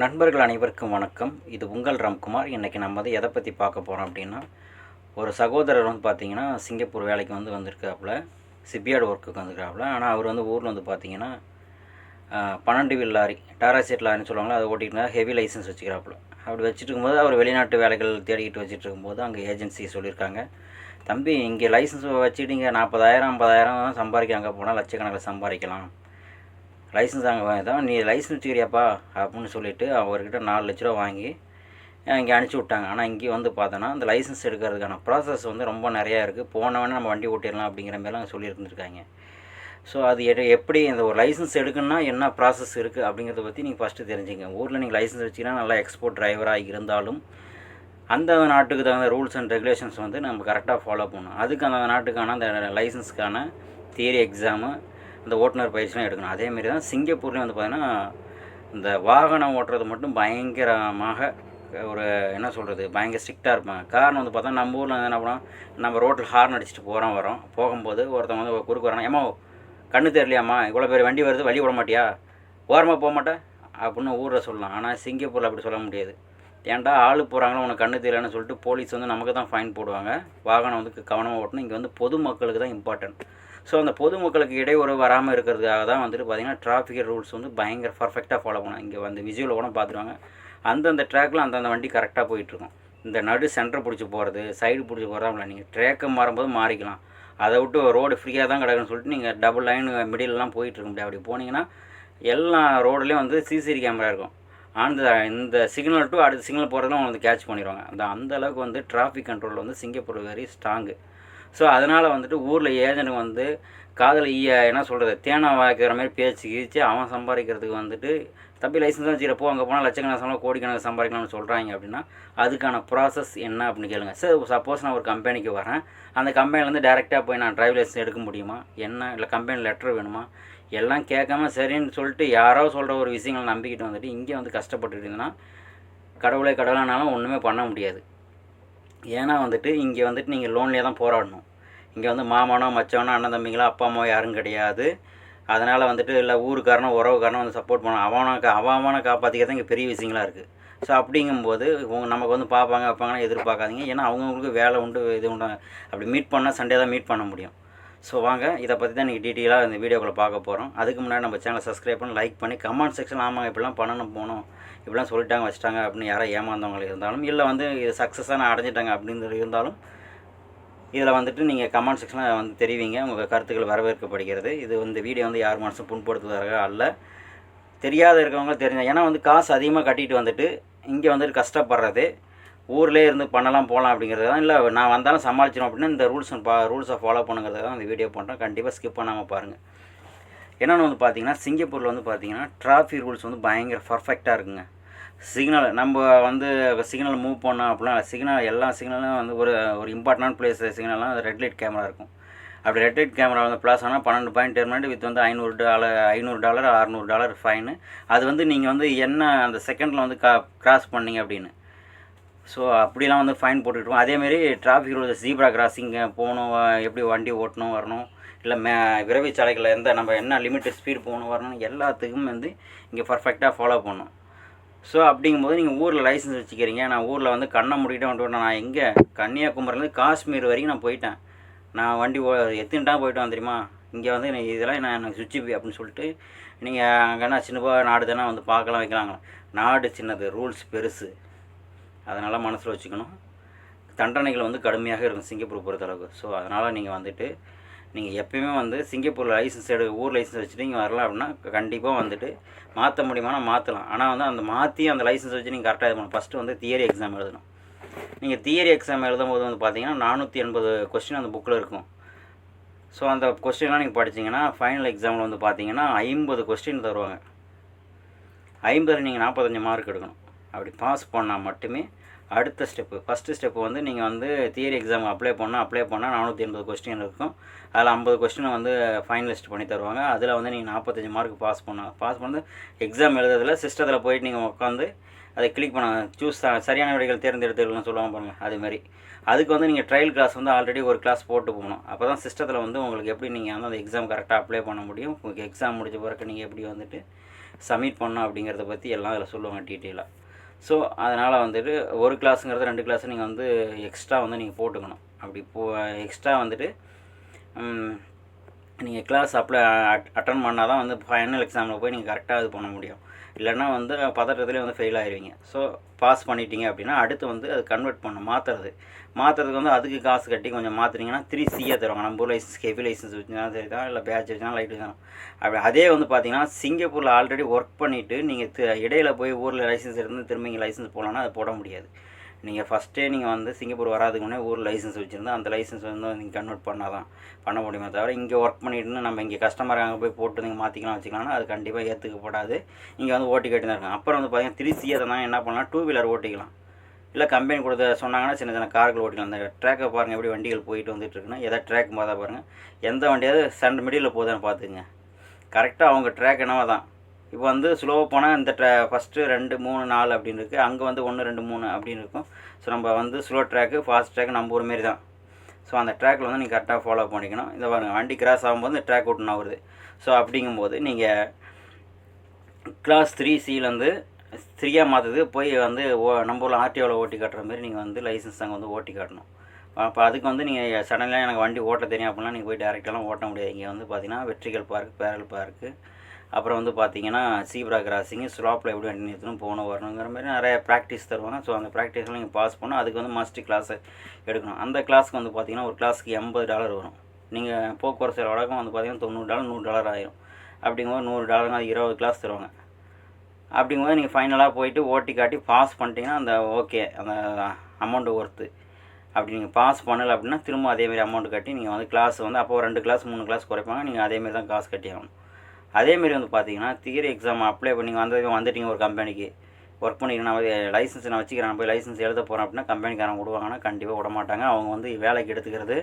நண்பர்கள் அனைவருக்கும் வணக்கம். இது உங்கள் ராம்குமார். இன்றைக்கி நம்ம வந்து எதை பற்றி பார்க்க போகிறோம் அப்படின்னா ஒரு சகோதரர் வந்து பார்த்தீங்கன்னா சிங்கப்பூர் வேலைக்கு வந்து வந்திருக்காப்புல. சிப்பியார்டு ஒர்க்குக்கு வந்திருக்காப்புல. ஆனால் அவர் வந்து ஊரில் வந்து பார்த்திங்கன்னா பன்னெண்டு வில் லாரி டாராசெட் லாரின்னு சொல்லுவாங்களா அதை ஓட்டிட்டு ஹெவி லைசன்ஸ் வச்சுக்கிறாப்புல. அப்படி வச்சுட்டு இருக்கும்போது அவர் வெளிநாட்டு வேலைகள் தேடிக்கிட்டு வச்சுட்டு இருக்கும்போது அங்கே ஏஜென்சி சொல்லியிருக்காங்க. தம்பி இங்கே லைசன்ஸ் வச்சுட்டு இங்கே நாற்பதாயிரம் ஐம்பதாயிரம் சம்பாதிக்க அங்கே போனால் லட்சக்கணக்கில் சம்பாதிக்கலாம். லைசன்ஸ் அங்கே தான் நீ லைசன்ஸ் வச்சுக்கிறியாப்பா அப்படின்னு சொல்லிட்டு அவர்கிட்ட நாலு லட்ச ரூபா வாங்கி இங்கே அனுப்பிச்சி விட்டாங்க. ஆனால் இங்கே வந்து பார்த்தோன்னா அந்த லைசன்ஸ் எடுக்கிறதுக்கான ப்ராசஸ் வந்து ரொம்ப நிறையா இருக்குது போனவொடனே நம்ம வண்டி ஓட்டிடலாம் அப்படிங்கிற மாதிரிலாம் சொல்லியிருந்துருக்காங்க. ஸோ அது எடு- எப்படி இந்த ஒரு லைசன்ஸ் எடுக்கணும்னா என்ன ப்ராசஸ் இருக்குது அப்படிங்கிறத பற்றி நீங்கள் ஃபஸ்ட்டு தெரிஞ்சுங்க. ஊரில் நீங்கள் லைசன்ஸ் வச்சிங்கன்னா நல்லா எக்ஸ்போர்ட் டிரைவராக இருந்தாலும் அந்த நாட்டுக்கு தகுந்த ரூல்ஸ் அண்ட் ரெகுலேஷன்ஸ் வந்து நம்ம கரெக்டாக ஃபாலோ பண்ணணும். அதுக்கு அந்த நாட்டுக்கான அந்த லைசன்ஸ்க்கான தியரி எக்ஸாமு இந்த ஓட்டுநர் பயிற்சிலாம் எடுக்கணும். அதேமாரி தான் சிங்கப்பூர்லேயும் வந்து பார்த்திங்கன்னா இந்த வாகனம் ஓட்டுறது மட்டும் பயங்கரமாக ஒரு என்ன சொல்கிறது பயங்கர ஸ்ட்ரிக்டாக இருப்பாங்க. காரணம் வந்து பார்த்தா நம்ம ஊரில் என்ன பண்ணோம் நம்ம ரோட்டில் ஹார்ன் அடிச்சுட்டு போகிறோம் வரோம். போகும்போது ஒருத்தவங்க வந்து குறுக்கு வராங்க ஏமா கண்ணு தெரியலையாம்மா? இவ்வளோ பேர் வண்டி வருது வழி விட மாட்டியா? ஓரமாக போக மாட்டேன் அப்படின்னு ஊரில் சொல்லலாம். ஆனால் சிங்கப்பூரில் அப்படி சொல்ல முடியாது. ஏன்டா ஆளு போகிறாங்களோ உனக்கு கண்ணு தெரியலன்னு சொல்லிட்டு போலீஸ் வந்து நமக்கு தான் ஃபைன் போடுவாங்க. வாகனம் வந்து கவனமாக ஓட்டணும். இங்கே வந்து பொதுமக்களுக்கு தான் இம்பார்ட்டன்ட் ஸோ அந்த பொதுமக்களுக்கு இடையூறு வராமல் இருக்கிறதுக்காக தான் வந்துட்டு பார்த்திங்கன்னா டிராஃபிக் ரூல்ஸ் வந்து பயங்கர பர்ஃபெக்டாக ஃபாலோ பண்ணணும் இங்கே வந்து விஜுவலில் கூட பார்த்துருவாங்க அந்தந்த ட்ராக்கில் அந்தந்த வண்டி கரெக்டாக போயிட்டுருக்கும். இந்த நடு சென்டர் பிடிச்சி போகிறது சைடு பிடிச்சி போகிறதா நீங்கள் ட்ரேக்கை மாறும்போது மாறிக்கலாம். அதை விட்டு ரோடு ஃப்ரீயாக தான் கிடக்குன்னு சொல்லிட்டு நீங்கள் டபுள் லைன் மிடிலெலாம் போயிட்டுருக்க முடியாது. அப்படி போனீங்கன்னா எல்லா ரோடுலேயும் வந்து சிசிடி கேமரா இருக்கும். அந்த இந்த சிக்னல் டு அடுத்த சிக்னல் போகிறதுலாம் வந்து கேட்ச் பண்ணிடுவாங்க அந்த அந்த அளவுக்கு வந்து டிராஃபிக் கண்ட்ரோல் வந்து சிங்கப்பூர் வெரி ஸ்ட்ராங்கு ஸோ அதனால் வந்துட்டு ஊரில் ஏஜென்ட் வந்து காதில் ஈய என்ன சொல்கிறது தேனை வாய்க்கிற மாதிரி பேச்சு கீச்சு அவன் சம்பாதிக்கிறதுக்கு வந்துட்டு தம்பி லைசன்ஸ் வச்சுக்கிறப்போ அங்கே போனால் லட்சக்கணக்கான சம்பளம் கோடிக்கணக்கு சம்பாதிக்கலாம்னு சொல்கிறாங்க அப்படின்னா அதுக்கான ப்ராசஸ் என்ன அப்படின்னு கேளுங்க. சார் சப்போஸ் நான் ஒரு கம்பெனிக்கு வரேன். அந்த கம்பெனிலேருந்து டேரெக்டாக போய் நான் டிரைவர் லைசன்ஸ் எடுக்க முடியுமா? என்ன? இல்லை கம்பெனி லெட்டர் வேணுமா? எல்லாம் கேட்காம சரின்னு சொல்லிட்டு யாரோ சொல்கிற ஒரு விஷயங்களை நம்பிக்கிட்டு வந்துட்டு இங்கே வந்து கஷ்டப்பட்டுட்டு இருந்தேன்னா கடவுளே கடவுளானாலும் ஒன்றுமே பண்ண முடியாது. ஏன்னா வந்துட்டு இங்கே வந்துட்டு நீங்கள் லோன்லேயே தான் போராடணும். இங்கே வந்து மாமனோ மச்சானோ அண்ணன் தம்பிங்களோ அப்பா அம்மா யாரும் கிடையாது. அதனால் வந்துட்டு இல்லை ஊருக்காரனோ உறவுக்காரனோ வந்து சப்போர்ட் பண்ணணும். அவனை கா அவனை காப்பாற்றிக்கிறது இங்கே பெரிய விஷயங்களா இருக்குது ஸோ அப்படிங்கும்போது உங்க நமக்கு வந்து பார்ப்பாங்க வைப்பாங்கன்னா எதிர்பார்க்காதீங்க. ஏன்னா அவங்கவுங்களுக்கு வேலை உண்டு இது உண்டு. அப்படி மீட் பண்ணால் சண்டே தான் மீட் பண்ண முடியும். ஸோ வாங்க இதை பற்றி தான் நீங்கள் டீட்டெயிலாக இந்த வீடியோக்குள்ளே பார்க்க போகிறோம் அதுக்கு முன்னாடி நம்ம சேனலை சப்ஸ்கிரைப் பண்ணி லைக் பண்ணி கமெண்ட் செக்ஷன் ஆமாங்க இப்படிலாம் பண்ணணும் போகணும். இப்படிலாம் சொல்லிட்டாங்க வச்சிட்டாங்க அப்படின்னு யாராவது ஏமாந்தவங்களுக்கு இருந்தாலும் இல்லை வந்து இது சக்ஸஸாக நான் அடைஞ்சிட்டாங்க அப்படின்னு இருந்தாலும் இதில் வந்துட்டு நீங்கள் கமெண்ட் செக்ஷனில் வந்து தெரிவிங்க. உங்கள் கருத்துக்கள் வரவேற்கப்படுகிறது. இது இந்த வீடியோ வந்து யார் மனசும் புண்படுத்துவதாக அல்ல. தெரியாத இருக்கவங்க தெரிஞ்ச ஏன்னா வந்து காசு அதிகமாக கட்டிட்டு வந்துட்டு இங்கே வந்துட்டு கஷ்டப்படுறது. ஊர்லேயே இருந்து பண்ணலாம் போகலாம் அப்படிங்கிறது தான் இல்லை நான் வந்தாலும் சமாளிச்சிடும் அப்படின்னா இந்த ரூல்ஸ் பா ரூல்ஸை ஃபாலோ பண்ணுங்கிறது தான் இந்த வீடியோ பண்ணுறேன் கண்டிப்பாக ஸ்கிப் பண்ணாமல் பாருங்கள் என்னென்னு வந்து பார்த்தீங்கன்னா சிங்கப்பூரில் வந்து பார்த்தீங்கன்னா டிராஃபிக் ரூல்ஸ் வந்து பயங்கர பர்ஃபெக்டாக இருக்குங்க. சிக்னல் நம்ம வந்து சிக்னல் மூவ் பண்ணோம் அப்படின்னா சிக்னல் எல்லா சிக்னலும் வந்து ஒரு ஒரு இம்பார்ட்டன்ட் பிளேஸ் சிக்னல்லாம் ரெட் லைட் கேமரா இருக்கும். அப்படி ரெட் லைட் கேமரா வந்து ப்ளஸ் ஆனால் பன்னெண்டு பாயிண்ட் டெர்மெண்ட் வித் வந்து ஐநூறு டாலர் ஐநூறு டாலர் அறநூறு டாலர் ஃபைனு அது வந்து நீங்கள் வந்து என்ன அந்த செகண்டில் வந்து கா கிராஸ் பண்ணீங்க அப்படின்னு. ஸோ அப்படிலாம் வந்து ஃபைன் போட்டுக்கிட்டோம் அதேமாரி டிராஃபிக் ரூல்ஸ் ஜீப்ரா கிராசிங் போகணும் எப்படி வண்டி ஓட்டணும் வரணும் இல்லை மே விரைவு சாலைகளில் எந்த நம்ம என்ன லிமிட்டு ஸ்பீடு போகணும் வரணும் எல்லாத்துக்கும் வந்து இங்கே பர்ஃபெக்டாக ஃபாலோ பண்ணணும். ஸோ அப்படிங்கும்போது நீங்கள் ஊரில் லைசன்ஸ் வச்சுக்கிறீங்க. நான் ஊரில் வந்து கண்ணை மூடிக்கிட்டே வந்துட்டு நான் எங்கே கன்னியாகுமரிலேருந்து காஷ்மீர் வரைக்கும் நான் போயிட்டேன். நான் வண்டி ஓ எத்தனை போயிட்டு தெரியுமா? இங்கே வந்து எனக்கு இதெல்லாம் நான் எனக்கு சுவிட்சு அப்படின்னு சொல்லிட்டு நீங்கள் அங்கேனா சின்னப்பா நாடு தானே வந்து பார்க்கலாம் வைக்கலாங்க நாடு சின்னது ரூல்ஸ் பெருசு. அதனால் மனசில் வச்சுக்கணும். தண்டனைகள் வந்து கடுமையாக இருக்கும் சிங்கப்பூர் பொறுத்தளவுக்கு. ஸோ அதனால் நீங்கள் வந்துட்டு நீங்கள் எப்பயுமே வந்து சிங்கப்பூரில் லைசன்ஸ் எடு ஊர் லைசன்ஸ் வச்சுட்டு நீங்கள் வரலாம் அப்படின்னா கண்டிப்பாக வந்துட்டு மாற்ற முடியுமானா மாற்றலாம் ஆனால் வந்து அந்த மாற்றி அந்த லைசன்ஸ் வச்சு நீங்கள் கரெக்டாக இது பண்ணணும். ஃபஸ்ட்டு வந்து தியரி எக்ஸாம் எழுதணும். நீங்கள் தியரி எக்ஸாம் எழுதும் போது வந்து பார்த்தீங்கன்னா நானூற்றி எண்பது கொஸ்டின் அந்த புக்கில் இருக்கும். ஸோ அந்த கொஸ்டின்லாம் நீங்கள் படிச்சீங்கன்னா ஃபைனல் எக்ஸாமில் வந்து பார்த்தீங்கன்னா ஐம்பது கொஸ்டின் தருவாங்க. ஐம்பதில் நீங்கள் நாற்பத்தஞ்சு மார்க் எடுக்கணும். அப்படி பாஸ் பண்ணால் மட்டுமே அடுத்த ஸ்டெப்பு ஃபஸ்ட்டு ஸ்டெப்பு வந்து நீங்கள் வந்து தியரி எக்ஸாம் அப்ளை பண்ணால் அப்ளை பண்ணால் நானூற்றி எண்பது கொஸ்டின் இருக்கும். அதில் ஐம்பது கொஸ்டினை வந்து ஃபைனலிஸ்ட் பண்ணி தருவாங்க. அதில் வந்து நீங்கள் நாற்பத்தஞ்சு மார்க் பாஸ் பண்ணலாம் பாஸ் பண்ணது எக்ஸாம் எழுதுறதுல சிஸ்டத்தில் போயிட்டு நீங்கள் உட்காந்து அதை கிளிக் பண்ண சூஸ் சரியான விடைகள் தேர்ந்தெடுத்துக்கலாம் சொல்லுவாங்க பாருங்கள் அதுமாரி மாதிரி அதுக்கு வந்து நீங்கள் ட்ரையல் கிளாஸ் வந்து ஆல்ரெடி ஒரு கிளாஸ் போட்டு போகணும். அப்போ தான் சிஸ்டத்தில் வந்து உங்களுக்கு எப்படி நீங்கள் வந்து அந்த எக்ஸாம் கரெக்டாக அப்ளை பண்ண முடியும் உங்களுக்கு எக்ஸாம் முடிஞ்ச பிறகு நீங்கள் எப்படி வந்துட்டு சப்மிட் பண்ணணும் அப்படிங்கிறத பற்றி எல்லாம் அதில் சொல்லுவாங்க டீட்டெயிலாக ஸோ அதனால் வந்துட்டு ஒரு கிளாஸுங்கிறது ரெண்டு கிளாஸ் நீங்கள் வந்து எக்ஸ்ட்ரா வந்து நீங்கள் போட்டுக்கணும். அப்படி போ எக்ஸ்ட்ரா வந்துட்டு நீங்கள் கிளாஸ் அப்ளை அட்டன் பண்ணால் தான் வந்து ஃபைனல் எக்ஸாமில் போய் நீங்கள் கரெக்டாக இது பண்ண முடியும். இல்லைன்னா வந்து பதட்டத்துலேயே வந்து ஃபெயில் ஆயிடுவீங்க ஸோ பாஸ் பண்ணிட்டீங்க அப்படின்னா அடுத்து வந்து அது கன்வெர்ட் பண்ண மாற்றுறது மாற்றுறதுக்கு வந்து அதுக்கு காசு கட்டி கொஞ்சம் மாற்றுனீங்கன்னா த்ரீ சிஏ தருவாங்க. நம்ம ஊர் லைசன்ஸ் ஹெவி லைசன்ஸ் வச்சுருந்தாலும் சரி தான் இல்லை பேட்ச் வச்சுனா லைட் தான் அப்படி அதே வந்து பார்த்தீங்கன்னா சிங்கப்பூரில் ஆல்ரெடி ஒர்க் பண்ணிவிட்டு நீங்கள் இடையில போய் ஊரில் லைசன்ஸ் இருந்து திரும்ப இங்கே லைசன்ஸ் போகலான்னா அது போட முடியாது. நீங்கள் ஃபஸ்ட்டே நீங்கள் வந்து சிங்கப்பூர் வராதுக்கு முன்னே ஊர் லைசன்ஸ் வச்சுருந்தா அந்த லைசன்ஸ் வந்து நீங்கள் கன்வெர்ட் பண்ணால் தான் பண்ண முடியுமே தவிர இங்கே ஒர்க் பண்ணிட்டு நம்ம இங்கே கஸ்டமர் அங்கே போய் போட்டு நீங்கள் மாற்றிக்கலாம் வச்சுக்கலாம்னா அது கண்டிப்பாக ஏற்றுக்கப்படாது இங்கே வந்து ஓட்டி கட்டி தான் இருக்காங்க. அப்புறம் வந்து பார்த்தீங்கன்னா திருச்சி அதை தான் என்ன பண்ணலாம் டூ வீலர் ஓட்டிக்கலாம். இல்லை கம்பெனி கொடுத்த சொன்னாங்கன்னா சின்ன சின்ன கார்கள் ஓட்டிக்கலாம். அந்த ட்ராக்கை பாருங்கள் எப்படி வண்டிகள் போயிட்டு வந்துட்டு இருக்குன்னா எதாவது ட்ராக் பார்த்தா பாருங்கள் எந்த வண்டியாவது சென்ட் மிடியில் போகுதுன்னு பார்த்துங்க கரெக்டாக அவங்க ட்ராக் என்னவோ தான் இப்போ வந்து ஸ்லோவாக போனால் இந்த ட்ரா ஃபஸ்ட்டு ரெண்டு மூணு நாலு அப்படின்னு இருக்குது அங்கே வந்து ஒன்று ரெண்டு மூணு அப்படின்னு இருக்கும். ஸோ நம்ம வந்து ஸ்லோ ட்ராக்கு ஃபாஸ்ட் ட்ராக் நம்ம ஊர் மாரி தான். ஸோ அந்த ட்ராக்கில் வந்து நீங்கள் கரெக்டாக ஃபாலோ பண்ணிக்கணும். இந்த பாருங்கள் வண்டி கிராஸ் ஆகும்போது இந்த ட்ராக் விட்டுனா வருது ஸோ அப்படிங்கும்போது நீங்கள் கிளாஸ் த்ரீ சிலேருந்து த்ரீயாக மாற்றுது போய் வந்து ஓ நம்ம ஊரில் ஆர்டிஓவில் ஓட்டி காட்டுற மாதிரி நீங்கள் வந்து லைசன்ஸ் அங்கே வந்து ஓட்டி காட்டணும். அப்போ அதுக்கு வந்து நீங்கள் சடனாக எனக்கு வண்டி ஓட்ட தெரியும் அப்படின்னா நீங்கள் போய் டேரெக்டாலாம் ஓட்ட முடியாது. இங்கே வந்து பார்த்தீங்கன்னா வெற்றிகள் பார்க் பேரல் பார்க்கு அப்புறம் வந்து பார்த்தீங்கன்னா சீப்ரா கிராசிங்கு ஸ்லாப்பில் எப்படி வண்டி நிறுத்தணும் போகணும் வரணுங்கிற மாதிரி நிறைய ப்ராக்டிஸ் தருவாங்க. ஸோ அந்த ப்ராக்டிஸ்லாம் நீங்கள் பாஸ் பண்ணால் அதுக்கு வந்து மஸ்ட் கிளாஸை எடுக்கணும். அந்த கிளாஸ்க்கு வந்து பார்த்தீங்கன்னா ஒரு கிளாஸ்க்கு எண்பது டாலர் வரும். நீங்கள் போக்குவரத்து வழக்கம் வந்து பார்த்தீங்கன்னா தொண்ணூறு டாலர் நூறு டாலர் ஆயிரும். அப்படிங்கும்போது நூறு டாலருங்க அது இருபது கிளாஸ் தருவாங்க. அப்படிங்கும்போது நீங்கள் ஃபைனலாக போயிட்டு ஓட்டி காட்டி பாஸ் பண்ணிட்டீங்கன்னா அந்த ஓகே அந்த அமௌண்ட்டு ஒர்த்து அப்படி நீங்கள் பாஸ் பண்ணலை அப்படின்னா திரும்ப அதேமாரி அமௌண்ட் கட்டி நீங்கள் வந்து கிளாஸ் வந்து அப்போ ரெண்டு கிளாஸ் மூணு கிளாஸ் குறைப்பாங்க. நீங்கள் அதேமாரி தான் காசு கட்டி ஆகணும். அதேமாரி வந்து பார்த்தீங்கன்னா தியரி எக்ஸாம் அப்ளை பண்ணி வந்து வந்துட்டீங்க ஒரு கம்பெனிக்கு ஒர்க் பண்ணிக்கிறேன் நான் லைசன்ஸ் நான் வச்சுக்கிறேன் நான் போய் லைசன்ஸ் எழுத போகிறேன் அப்படின்னா கம்பெனிக்காரங்க விடுவாங்கன்னா கண்டிப்பாக விட மாட்டாங்க அவங்க வந்து வேலைக்கு எடுத்துக்கிறது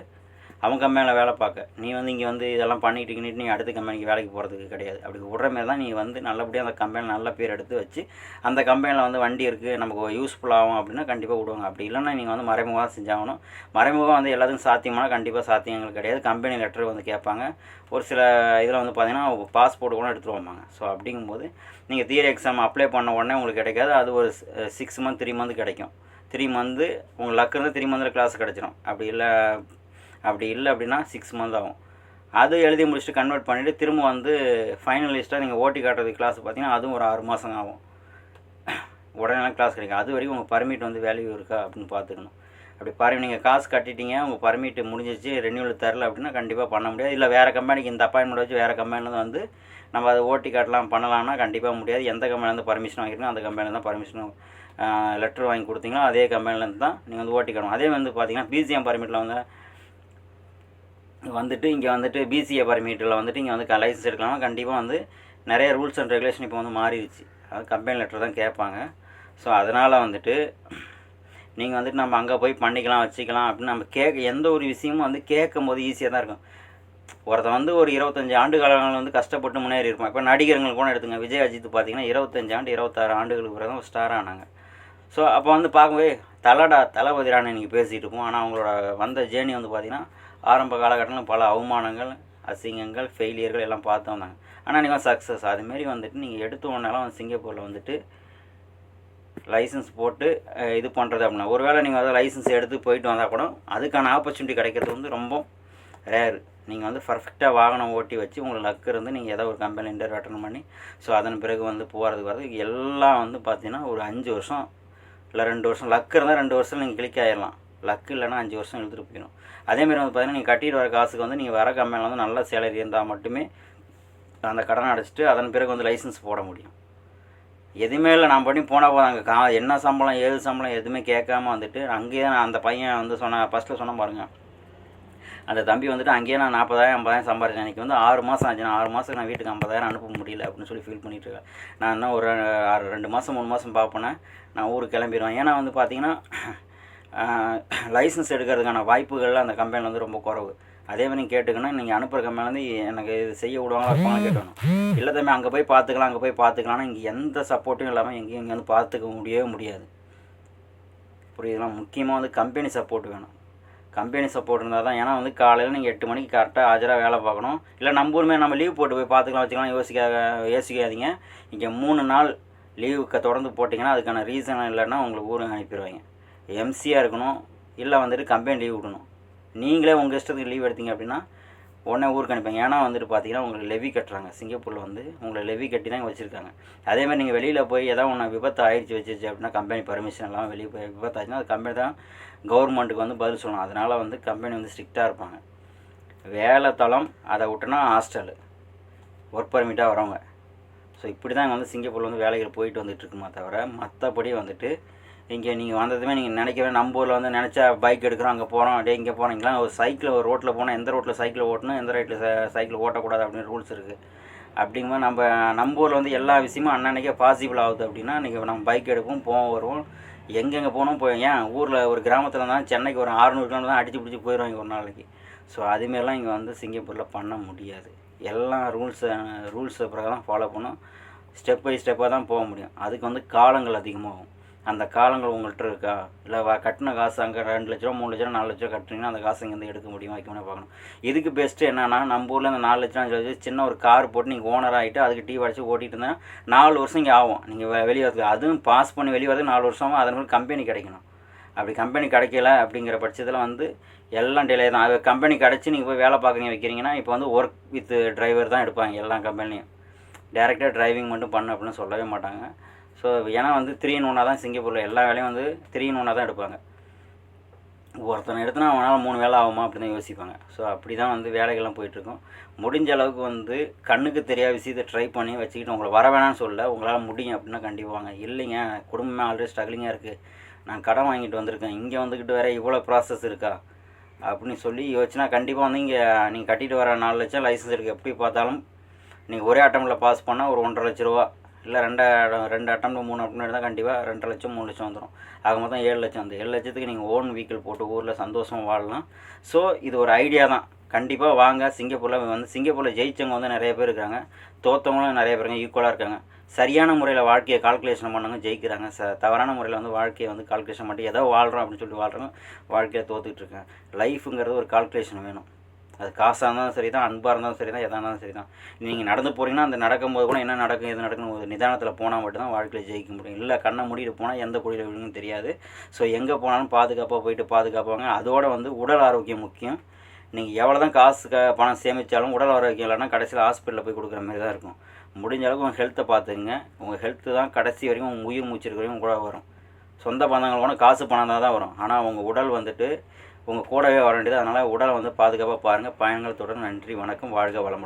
அவங்க கம்பெனியில் வேலை பார்க்க. நீ வந்து இங்கே வந்து இதெல்லாம் பண்ணிட்டு நீ அடுத்த கம்பெனிக்கு வேலைக்கு போகிறதுக்கு கிடையாது. அப்படி விடுற மாதிரி தான் நீ வந்து நல்லபடியாக அந்த கம்பெனியில் நல்ல பேர் எடுத்து வச்சு அந்த கம்பெனியில் வந்து வண்டி இருக்குது நமக்கு யூஸ்ஃபுல் ஆகும் அப்படின்னா கண்டிப்பாக விடுவாங்க. அப்படி இல்லைன்னா நீங்கள் வந்து மறைமுகமாக செஞ்சாகணும். மறைமுகம் வந்து எல்லாத்துக்கும் சாத்தியமான கண்டிப்பாக சாத்தியங்கள் கிடையாது. கம்பெனி லெட்டர் வந்து கேட்பாங்க. ஒரு சில இதில் வந்து பார்த்தீங்கன்னா பாஸ்போர்ட் கூட எடுத்துகிட்டு வாங்க ஸோ அப்படிங்கும்போது நீங்கள் தியரி எக்ஸாம் அப்ளை பண்ண உடனே உங்களுக்கு கிடைக்காது. அது ஒரு சிக்ஸ் மந்த் த்ரீ மந்த் கிடைக்கும். த்ரீ மந்த்து உங்களுக்கு லக்கு இருந்து த்ரீ மந்தில் கிளாஸ் கிடச்சிரும். அப்படி இல்லை அப்படி இல்லை அப்படின்னா சிக்ஸ் மந்த் ஆகும். அது எழுதி முடிச்சுட்டு கன்வெர்ட் பண்ணிவிட்டு திரும்ப வந்து ஃபைனலிஸ்ட்டாக நீங்கள் ஓட்டி காட்டுறது கிளாஸ் பார்த்தீங்கன்னா அதுவும் ஒரு ஆறு மாதம் ஆகும். உடனே கிளாஸ் கிடைக்கும். அது வரைக்கும் உங்கள் பர்மிட் வந்து வேல்யூ இருக்கா அப்படின்னு பார்த்துக்கணும். அப்படி பாரு நீங்கள் காசு கட்டிட்டீங்க உங்கள் பர்மிட் முடிஞ்சிச்சு ரெனியூவல் தரல அப்படின்னா கண்டிப்பாக பண்ண முடியாது. இல்லை வேறு கம்பெனிக்கு இந்த அப்பாயின்மெண்ட் வச்சு வேறு கம்பெனிலேருந்து வந்து நம்ம அதை ஓட்டி காட்டலாம் பண்ணலாம்னா கண்டிப்பாக முடியாது. எந்த கம்பெனிலேருந்து பர்மிஷன் வாங்கிருக்கோம் அந்த கம்பெனியில் தான் பர்மிஷன் லெட்டர் வாங்கி கொடுத்தீங்களோ அதே கம்பெனிலேருந்து தான் நீங்கள் வந்து ஓட்டி காட்டணும். அதே வந்து பார்த்தீங்கன்னா பிசிஎம் பர்மிட்டில் வந்து வந்துட்டு இங்கே வந்துட்டு பிசிஏ பர்மிட்டில் வந்துட்டு இங்கே வந்து லைசன்ஸ் எடுக்கலாம்னா கண்டிப்பாக வந்து நிறைய ரூல்ஸ் அண்ட் ரெகுலேஷன் இப்போ வந்து மாறிடுச்சு. அது கம்பெனி லெட்டர் தான் கேட்பாங்க. ஸோ அதனால் வந்துட்டு நீங்கள் வந்துட்டு நம்ம அங்கே போய் பண்ணிக்கலாம் வச்சுக்கலாம் அப்படின்னு நம்ம கேட்க எந்த ஒரு விஷயமும் வந்து கேட்கும் போது ஈஸியாக தான் இருக்கும். ஒருத்தன் வந்து ஒரு இருபத்தஞ்சி ஆண்டு காலங்கள் வந்து கஷ்டப்பட்டு முன்னேறி இருப்பான். இப்போ நடிகர்கள் கூட எடுத்துங்க. விஜய் அஜித் பார்த்தீங்கன்னா இருபத்தஞ்சி ஆண்டு இருபத்தாறு ஆண்டுகளுக்கு பிறகு தான் ஸ்டார் ஆனாங்க. ஸோ அப்போ வந்து பார்க்கும்போது தலடா தளபதிரான நீங்கள் பேசிகிட்டு இருப்போம் ஆனால் அவங்களோட வந்த ஜேர்னி வந்து பார்த்திங்கன்னா ஆரம்ப காலகட்டங்களில் பல அவமானங்கள் அசிங்கங்கள் ஃபெயிலியர்கள் எல்லாம் பார்த்து வந்தாங்க. ஆனால் நீங்கள் சக்ஸஸ் அதுமாரி வந்துட்டு நீங்கள் எடுத்த உடனேலாம் சிங்கப்பூரில் வந்துட்டு லைசன்ஸ் போட்டு இது பண்ணுறது அப்படின்னா ஒருவேளை நீங்கள் வந்து லைசன்ஸ் எடுத்து போயிட்டு வந்தால் கூட அதுக்கான ஆப்பர்ச்சுனிட்டி கிடைக்கிறது வந்து ரொம்ப ரேரு நீங்கள் வந்து பர்ஃபெக்டாக வாகனம் ஓட்டி வச்சு உங்களுக்கு லக்கு இருந்து நீங்கள் ஏதோ ஒரு கம்பெனி இன்டர்வியூ அட்டன் பண்ணி ஸோ அதன் பிறகு வந்து போகிறதுக்கு வரது எல்லாம் வந்து பார்த்தீங்கன்னா ஒரு அஞ்சு வருஷம் இல்லை ரெண்டு வருஷம் லக்கு இருந்தால் ரெண்டு வருஷம் நீங்கள் கிளிக் ஆகிடலாம் லக்கு இல்லைனா அஞ்சு வருஷம் இழுத்துட்டு போயிடும் அதேமாதிரி வந்து பார்த்தீங்கன்னா நீங்கள் கட்டிட்டு வர காசுக்கு வந்து நீங்கள் வர கம்பெனியில் வந்து நல்ல சேலரி இருந்தால் மட்டுமே அந்த கடனை அடைச்சிட்டு அதன் பிறகு வந்து லைசன்ஸ் போட முடியும். எதுவுமே இல்லை நான் பண்ணி போனால் போதும். அங்கே கா என்ன சம்பளம் ஏது சம்பளம் எதுவுமே கேட்காம வந்துட்டு அங்கேயே நான் அந்த பையன் வந்து சொன்ன ஃபஸ்ட்டில் சொன்ன பாருங்கள் அந்த தம்பி வந்துட்டு அங்கேயே நான் நாற்பதாயிரம் ஐம்பதாயிரம் சம்பாரிச்சேன். எனக்கு வந்து ஆறு மாதம் ஆச்சு நான் ஆறு மாதத்துக்கு நான் வீட்டுக்கு ஐம்பதாயிரம் அனுப்ப முடியல அப்படின்னு சொல்லி ஃபீல் பண்ணிகிட்ருக்கேன் நான் இன்னும் ஒரு ஆறு ரெண்டு மாதம் மூணு மாதம் பார்ப்பேன்னா நான் ஊருக்கு கிளம்பிடுவேன். ஏன்னா வந்து பார்த்தீங்கன்னா லைசன்ஸ் எடுக்கிறதுக்கான வாய்ப்புகள் அந்த கம்பெனியில் வந்து ரொம்ப குறவு. அதே மாதிரி நீங்கள் கேட்டுக்கணும் நீங்கள் அனுப்புகிற கம்பெனிலேருந்து எனக்கு இது செய்ய விடுவாங்களா இருப்பாங்க கேட்கணும். இல்லை தம்பி அங்கே போய் பார்த்துக்கலாம் அங்கே போய் பார்த்துக்கலாம்னா இங்கே எந்த சப்போர்ட்டும் இல்லாமல் எங்கேயும் இங்கே வந்து பார்த்துக்க முடியவே முடியாது. புரியுதுங்களா? முக்கியமாக வந்து கம்பெனி சப்போர்ட் வேணும். கம்பெனி சப்போர்ட் இருந்தால் தான் ஏன்னா வந்து காலையில் நீங்கள் எட்டு மணிக்கு கரெக்டாக ஆஜராக வேலை பார்க்கணும். இல்லை நம்ம ஊருமே நம்ம லீவ் போட்டு போய் பார்த்துக்கலாம் வச்சுக்கலாம் யோசிக்காத யோசிக்காதீங்க. இங்கே மூணு நாள் லீவுக்கு தொடர்ந்து போட்டிங்கன்னா அதுக்கான ரீசன் இல்லைன்னா உங்களுக்கு ஊருக்கு அனுப்பிடுவாங்க. எம்சியாக இருக்கணும் இல்லை வந்துட்டு கம்பெனி லீவ் விடணும். நீங்களே உங்கள் இஷ்டத்துக்கு லீவ் எடுத்தீங்க அப்படின்னா உடனே ஊருக்கு அனுப்பிங்க ஏன்னா வந்துட்டு பார்த்தீங்கன்னா உங்களுக்கு லெவி கட்டுறாங்க. சிங்கப்பூரில் வந்து உங்களை லெவி கட்டி தான் வச்சுருக்காங்க. அதேமாதிரி நீங்கள் வெளியில் போய் எதாவது ஒன்று விபத்து ஆயிடுச்சு வச்சிருச்சு அப்படின்னா கம்பெனி பர்மிஷன் எல்லாம் வெளியே போய் விபத்து ஆச்சுன்னா அது கம்பெனி தான் கவர்மெண்ட்டுக்கு வந்து பதில் சொல்லணும். அதனால் வந்து கம்பெனி வந்து ஸ்ட்ரிக்டாக இருப்பாங்க. வேலை தளம் அதை விட்டோன்னா ஹாஸ்டலு ஒர்க் பர்மிட்டாக வரவங்க. ஸோ இப்படி தான் வந்து சிங்கப்பூரில் வந்து வேலைகள் போயிட்டு வந்துட்டுருக்குமா தவிர மற்றபடி வந்துட்டு இங்கே நீங்கள் வந்ததுமே நீங்கள் நினைக்கவே நம்ம ஊரில் வந்து நினச்சா பைக் எடுக்கிறோம் அங்கே போகிறோம் அப்படியே இங்கே போகிறோம் ஒரு சைக்கிள் ஒரு ரோட்டில் போனால் எந்த ரோட்டில் சைக்கிள் ஓட்டணும் எந்த ரைட்டில் சைக்கிள் ஓட்டக்கூடாது அப்படின்னு ரூல்ஸ் இருக்குது அப்படிங்கும்போது நம்ம நம்ம ஊரில் வந்து எல்லா விஷயமும் அன்னன்னைக்கே பாசிபிள் ஆகுது அப்படின்னா இன்றைக்கி நம்ம பைக் எடுப்போம் போவோம் வருவோம். எங்கெங்கே போகணும் போய் ஏன் ஊரில் ஒரு கிராமத்தில் தான் சென்னைக்கு ஒரு ஆறுநூறு கிலோமீட்டர் தான் அடித்து பிடிச்சி போயிடுவாங்க ஒரு நாளைக்கு. ஸோ அதுமாரிலாம் இங்கே வந்து சிங்கப்பூரில் பண்ண முடியாது. எல்லாம் ரூல்ஸை ரூல்ஸை பிரகாரம் ஃபாலோ பண்ணும் ஸ்டெப் பை ஸ்டெப்பாக தான் போக முடியும். அதுக்கு வந்து காலங்கள் அதிகமாகும். அந்த காலங்கள் உங்கள்கிட்ட இருக்கா? இல்லை வா கட்டின காசு அங்கே ரெண்டு லட்ச ரூபா மூணு லட்ச ரூபா நாலு லட்ச ரூபா கட்டுறீங்கன்னா அந்த காசு இங்கேருந்து எடுக்க முடியுமா? வைக்க முடியும்? பார்க்கணும். இதுக்கு பெஸ்ட்டு என்னன்னா நம்ம ஊரில் இந்த நாலு லட்சம் அஞ்சு லட்சம் சின்ன ஒரு கார் போட்டு நீங்கள் ஓனர் ஆகிட்டு அதுக்கு டீ அடிச்சு ஓட்டிகிட்டு இருந்தால் நாலு வருஷம் இங்கே ஆகும். நீங்கள் வெளியே வரதுக்கு. அதுவும் பாஸ் பண்ணி வெளியே வரதுக்கு நாலு வருஷமாக அதனால கம்பெனி கிடைக்கணும். அப்படி கம்பெனி கிடைக்கல அப்படிங்கிற பட்சத்தில் வந்து எல்லாம் டிலே தான். அது கம்பெனி கிடச்சி நீங்கள் போய் வேலை பார்க்குறீங்க வைக்கிறீங்கன்னா இப்போ வந்து ஒர்க் வித் டிரைவர் தான் எடுப்பாங்க எல்லா கம்பெனிலையும் டேரெக்டாக டிரைவிங் மட்டும் பண்ணு அப்படின்னு சொல்லவே மாட்டாங்க. ஸோ ஏன்னா வந்து த்ரீ இன் ஒன்னாக தான் சிங்கப்பூரில் எல்லா வேலையும் வந்து த்ரீ இன் ஒன்னாக தான் எடுப்பாங்க. ஒருத்தனை எடுத்துனா அவனால் மூணு வேலை ஆகுமா அப்படின்னு தான் யோசிப்பாங்க. ஸோ அப்படி தான் வந்து வேலைகள்லாம் போயிட்டுருக்கும். முடிஞ்ச அளவுக்கு வந்து கண்ணுக்கு தெரியாத விஷயத்தை ட்ரை பண்ணி வச்சுக்கிட்டு உங்களை வர வேணாம்னு சொல்ல உங்களால் முடியும் அப்படின்னா கண்டிப்பாக வாங்க. இல்லைங்க குடும்பமே ஆல்ரெடி ஸ்ட்ரகிளிங்காக இருக்குது நான் கடன் வாங்கிட்டு வந்திருக்கேன். இங்கே வந்துக்கிட்டு வேறு இவ்வளோ ப்ராசஸ் இருக்கா? அப்படின்னு சொல்லி யோசிச்சுனா கண்டிப்பாக வந்து இங்கே நீங்கள் கட்டிட்டு வர நாலு லட்சம் லைசன்ஸ் இருக்குது எப்படி பார்த்தாலும் நீங்கள் ஒரே அட்டம்ல பாஸ் பண்ணால் ஒரு ஒன்றரை லட்ச ரூபா இல்லை ரெண்டு ரெண்டு அட்டம் மூணு அட்டம் தான் கண்டிப்பாக ரெண்டு லட்சம் மூணு லட்சம் வந்துடும் ஆக மொத்தம் ஏழு லட்சம் வந்து. ஏழு லட்சத்துக்கு நீங்கள் ஓன் வீக்கிள் போட்டு ஊரில் சந்தோஷம் வாழலாம். ஸோ இது ஒரு ஐடியா தான். கண்டிப்பாக வாங்க. சிங்கப்பூரில் வந்து சிங்கப்பூரில் ஜெயிச்சவங்க வந்து நிறைய பேர் இருக்காங்க. தோத்தவங்களும் நிறைய பேருங்க ஈக்குவலாக இருக்காங்க. சரியான முறையில் வாழ்க்கையை கால்குலேஷன் பண்ணவங்க ஜெயிக்கிறாங்க. ச தவறான முறையில் வந்து வாழ்க்கையை வந்து கால்குலேஷன் பண்ணி ஏதோ வாழ்கிறோம் அப்படின்னு சொல்லிட்டு வாழ்கிறோம் வாழ்க்கையை தோத்துக்கிட்டு இருக்கேன் லைஃபுங்கிறது ஒரு கால்குலேஷன் வேணும். அது காசாக இருந்தாலும் சரி தான் அன்பாக இருந்தாலும் சரி தான் எதாக இருந்தாலும் சரி தான் நீங்கள் நடந்து போகிறீங்கன்னா அந்த நடக்கும்போது கூட என்ன நடக்கும் எது நடக்கும் ஒரு நிதானத்தில் போனால் மட்டும்தான் வாழ்க்கையில் ஜெயிக்க முடியும். இல்லை கண்ணை மூடிட்டு போனால் எந்த குழியில் விழுங்கும் தெரியாது. ஸோ எங்கே போனாலும் பாதுகாப்பாக போயிட்டு பாதுகாப்பாங்க. அதோட வந்து உடல் ஆரோக்கியம் முக்கியம். நீங்கள் எவ்வளோ தான் காசு க பணம் சேமித்தாலும் உடல் ஆரோக்கியம் இல்லைன்னா கடைசியில் ஹாஸ்பிட்டலில் போய் கொடுக்குற மாதிரி தான் இருக்கும். முடிஞ்ச அளவுக்கு உங்கள் ஹெல்த்தை பார்த்துங்க உங்கள் ஹெல்த்து தான் கடைசி வரைக்கும் உங்கள் உயிர் மூச்சிருக்க வரைக்கும் கூட வரும். சொந்த பந்தங்கள் கூட காசு பணம் தான் தான் வரும். ஆனால் உங்கள் உடல் வந்துட்டு உங்கள் கூடவே வர வேண்டியது. அதனால் உடலை வந்து பாதுகாப்பாக பாருங்கள் பயணங்கள் தொடர்ந்து நன்றி வணக்கம் வாழ்க வளமுடன்.